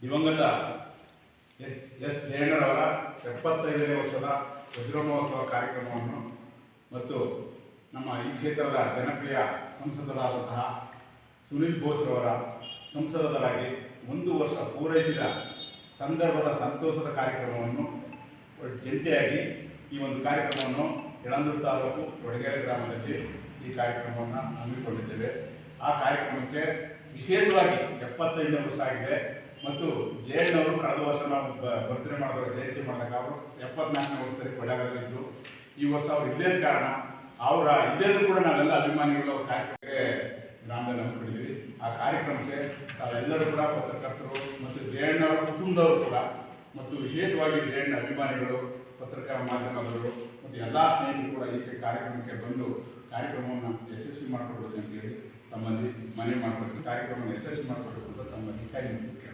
ದಿವಂಗತ S S ಜಯಣ್ಣರವರ ಎಪ್ಪತ್ತೈದನೇ ವರ್ಷದ ವಜ್ರಮಹೋತ್ಸವ ಕಾರ್ಯಕ್ರಮವನ್ನು ಮತ್ತು ನಮ್ಮ ಈ ಕ್ಷೇತ್ರದ ಜನಪ್ರಿಯ ಸಂಸದರಾದಂತಹ ಸುನಿಲ್ ಬೋಸ್ರವರ ಸಂಸದರಾಗಿ ಒಂದು ವರ್ಷ ಪೂರೈಸಿದ ಸಂದರ್ಭದ ಸಂತೋಷದ ಕಾರ್ಯಕ್ರಮವನ್ನು ಜಂಟಿಯಾಗಿ ಈ ಒಂದು ಕಾರ್ಯಕ್ರಮವನ್ನು ಯಳಂದೂರು ತಾಲೂಕು ಒಡಗೆರೆ ಗ್ರಾಮದಲ್ಲಿ ಈ ಕಾರ್ಯಕ್ರಮವನ್ನು ಹಮ್ಮಿಕೊಂಡಿದ್ದೇವೆ. ಆ ಕಾರ್ಯಕ್ರಮಕ್ಕೆ ವಿಶೇಷವಾಗಿ ಎಪ್ಪತ್ತೈದನೇ ವರ್ಷ ಆಗಿದೆ. ಮತ್ತು ಜಯಣ್ಣವರು ಕಳೆದ ವರ್ಷ ನಾವು ಬರ್ತ್ಡೇ ಮಾಡಿದಾಗ, ಜಯಂತಿ ಮಾಡಿದಾಗ ಅವರು ಎಪ್ಪತ್ನಾಲ್ಕನೇ ವರ್ಷದಲ್ಲಿ ಕೊಡಗಲ್ಲಿದ್ದರು ಈ ವರ್ಷ ಅವ್ರು ಇಲ್ಲೇ ಕಾರಣ ಅವರ ಇಲ್ಲೇನು ಕೂಡ ನಾವೆಲ್ಲ ಅಭಿಮಾನಿಗಳು ಅವ್ರ ಕಾರ್ಯಕ್ರಮಕ್ಕೆ ಗ್ರಾಮದಲ್ಲಿ ಹಮ್ಮಿಕೊಂಡಿದ್ದೀವಿ. ಆ ಕಾರ್ಯಕ್ರಮಕ್ಕೆ ತಾವೆಲ್ಲರೂ ಕೂಡ ಪತ್ರಕರ್ತರು ಮತ್ತು ಜಯಣ್ಣವರ ಕುಟುಂಬದವರು ಕೂಡ ಮತ್ತು ವಿಶೇಷವಾಗಿ ಜಯಣ್ಣ ಅಭಿಮಾನಿಗಳು ಪತ್ರಿಕಾ ಮಾಧ್ಯಮದವರು ಮತ್ತು ಎಲ್ಲ ಸ್ನೇಹಿತರು ಕೂಡ ಈ ಕಾರ್ಯಕ್ರಮಕ್ಕೆ ಬಂದು ಕಾರ್ಯಕ್ರಮವನ್ನು ಯಶಸ್ವಿ ಮಾಡಿಕೊಡ್ಬೇಕು ಅಂತೇಳಿ ತಮ್ಮಲ್ಲಿ ಮನವಿ ಮಾಡಿಕೊಡ್ತೀವಿ. ಕಾರ್ಯಕ್ರಮವನ್ನು ಯಶಸ್ವಿ ಮಾಡಿಕೊಡ್ಬೇಕು ಅಂತ ತಮ್ಮಲ್ಲಿ ಕೈ ಕೇಳ್ತಾರೆ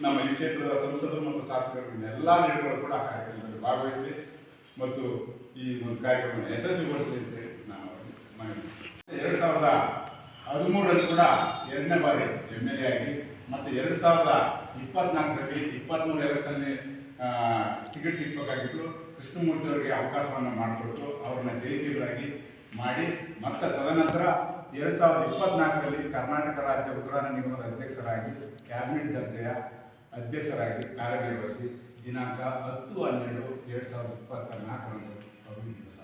ನಮ್ಮ ಈ ಕ್ಷೇತ್ರದ ಸಂಸದರು ಮತ್ತು ಶಾಸಕರು ಎಲ್ಲ ಲೀಡರ್ಗಳು ಕೂಡ ಆ ಕಾರ್ಯಕ್ರಮದಲ್ಲಿ ಭಾಗವಹಿಸಲಿ ಮತ್ತು ಈ ಒಂದು ಕಾರ್ಯಕ್ರಮವನ್ನು ಯಶಸ್ವಿಗೊಳಿಸಲಿ ಅಂತೇಳಿ ನಾನು ಅವರಿಗೆ ಮನವಿ. ಎರಡು ಸಾವಿರದ ಹದಿಮೂರರಲ್ಲಿ ಕೂಡ ಎರಡನೇ ಬಾರಿ ಎಂ ಎಲ್ ಎ ಆಗಿ ಮತ್ತು ಎರಡು ಸಾವಿರದ ಇಪ್ಪತ್ನಾಲ್ಕರಲ್ಲಿ ಇಪ್ಪತ್ತ್ಮೂರು ಎಲೆಕ್ಷನ್ನಲ್ಲಿ ಟಿಕೆಟ್ ಸಿಗಬೇಕಾಗಿತ್ತು ಕೃಷ್ಣಮೂರ್ತಿ ಅವರಿಗೆ ಅವಕಾಶವನ್ನು ಮಾಡಿಕೊಟ್ಟು ಅವ್ರನ್ನ ಜಯಿಸಿದರಾಗಿ ಮಾಡಿ ಮತ್ತು ತದನಂತರ ಎರಡು ಸಾವಿರದ ಇಪ್ಪತ್ನಾಲ್ಕರಲ್ಲಿ ಕರ್ನಾಟಕ ರಾಜ್ಯ ಉಗ್ರಾಣ ನಿಗಮದ ಅಧ್ಯಕ್ಷರಾಗಿ ಕ್ಯಾಬಿನೆಟ್ ದರ್ಜೆಯ ಅಧ್ಯಕ್ಷರಾಗಿ ಕಾರ್ಯನಿರ್ವಹಿಸಿ ದಿನಾಂಕ ಹತ್ತು ಹನ್ನೆರಡು ಎರಡು ಸಾವಿರದ ಇಪ್ಪತ್ತ ನಾಲ್ಕರಂದು ಅವರು ದಿವಸ